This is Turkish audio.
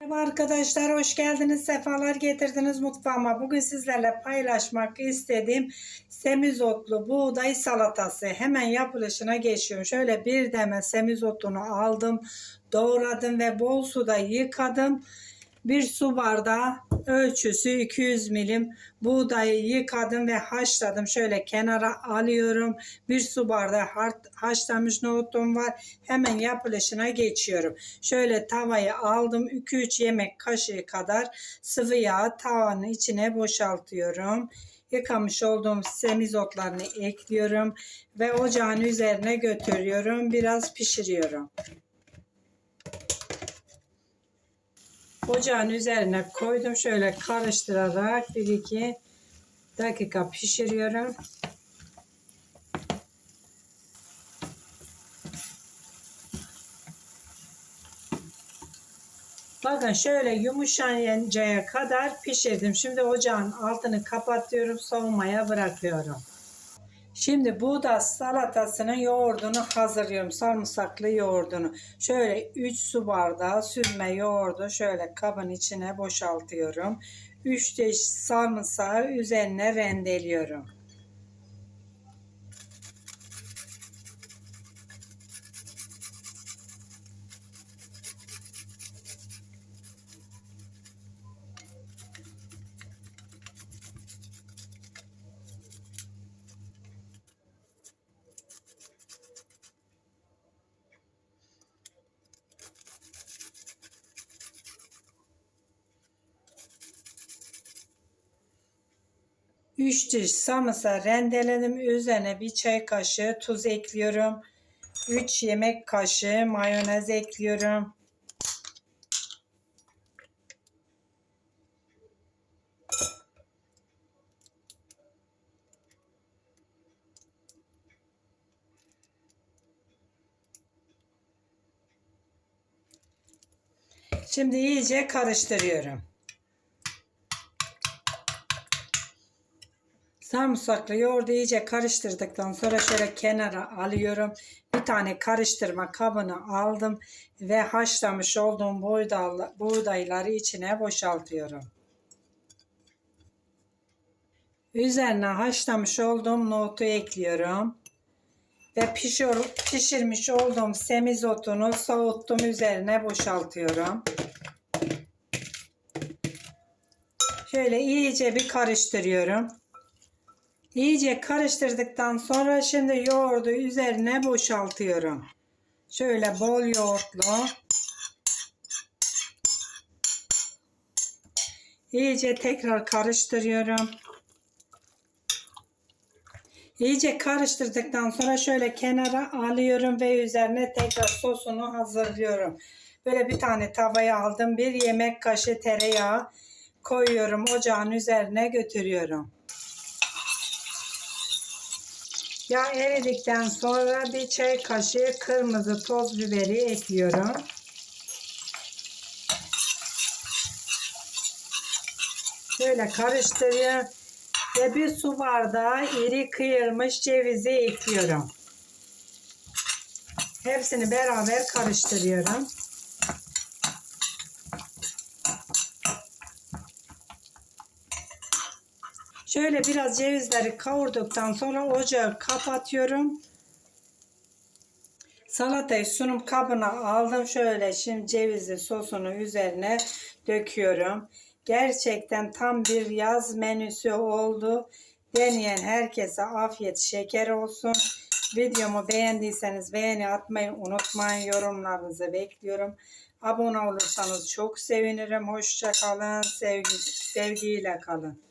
Merhaba arkadaşlar, hoş geldiniz, sefalar getirdiniz mutfağıma. Bugün sizlerle paylaşmak istediğim semizotlu buğday salatası. Hemen yapılışına geçiyorum. Şöyle bir deme semizotunu aldım, doğradım ve bol suda yıkadım. Bir su bardağı ölçüsü 200 milim buğdayı yıkadım ve haşladım. Şöyle kenara alıyorum. Bir su bardağı haşlanmış nohutum var. Hemen yapılışına geçiyorum. Şöyle tavayı aldım. 2-3 yemek kaşığı kadar sıvı yağ tavanın içine boşaltıyorum. Yıkamış olduğum semizotlarını ekliyorum ve ocağın üzerine götürüyorum. Biraz pişiriyorum. Ocağın üzerine koydum. Şöyle karıştırarak 1-2 dakika pişiriyorum. Bakın şöyle yumuşayıncaya kadar pişirdim. Şimdi ocağın altını kapatıyorum. Soğumaya bırakıyorum. Şimdi buğday salatasının yoğurdunu hazırlıyorum. Sarımsaklı yoğurdunu. Şöyle 3 su bardağı süzme yoğurdu şöyle kabın içine boşaltıyorum. 3 diş sarımsağı üzerine rendeliyorum. Üç diş sarımsağı rendeledim. Üzerine bir çay kaşığı tuz ekliyorum. 3 yemek kaşığı mayonez ekliyorum. Şimdi iyice karıştırıyorum. Sarımsaklı yoğurdu iyice karıştırdıktan sonra şöyle kenara alıyorum. Bir tane karıştırma kabını aldım ve haşlamış olduğum buğday- buğdayları içine boşaltıyorum. Üzerine haşlamış olduğum nohutu ekliyorum. Ve pişir, pişirmiş olduğum semizotunu soğuttum üzerine boşaltıyorum. Şöyle iyice bir karıştırıyorum. İyice karıştırdıktan sonra şimdi yoğurdu üzerine boşaltıyorum. Şöyle bol yoğurtlu. İyice tekrar karıştırıyorum. İyice karıştırdıktan sonra şöyle kenara alıyorum ve üzerine tekrar sosunu hazırlıyorum. Böyle bir tane tavaya aldım. Bir yemek kaşığı tereyağı koyuyorum. Ocağın üzerine götürüyorum. Yağ eridikten sonra bir çay kaşığı kırmızı toz biberi ekliyorum. Şöyle karıştırıyorum ve bir su bardağı iri kıyılmış cevizi ekliyorum. Hepsini beraber karıştırıyorum. Şöyle biraz cevizleri kavurduktan sonra ocağı kapatıyorum. Salatayı sunum kabına aldım. Şöyle şimdi cevizi sosunu üzerine döküyorum. Gerçekten tam bir yaz menüsü oldu. Deneyen herkese afiyet şeker olsun. Videomu beğendiyseniz beğeni atmayı unutmayın. Yorumlarınızı bekliyorum. Abone olursanız çok sevinirim. Hoşça kalın. Sevgi, sevgiyle kalın.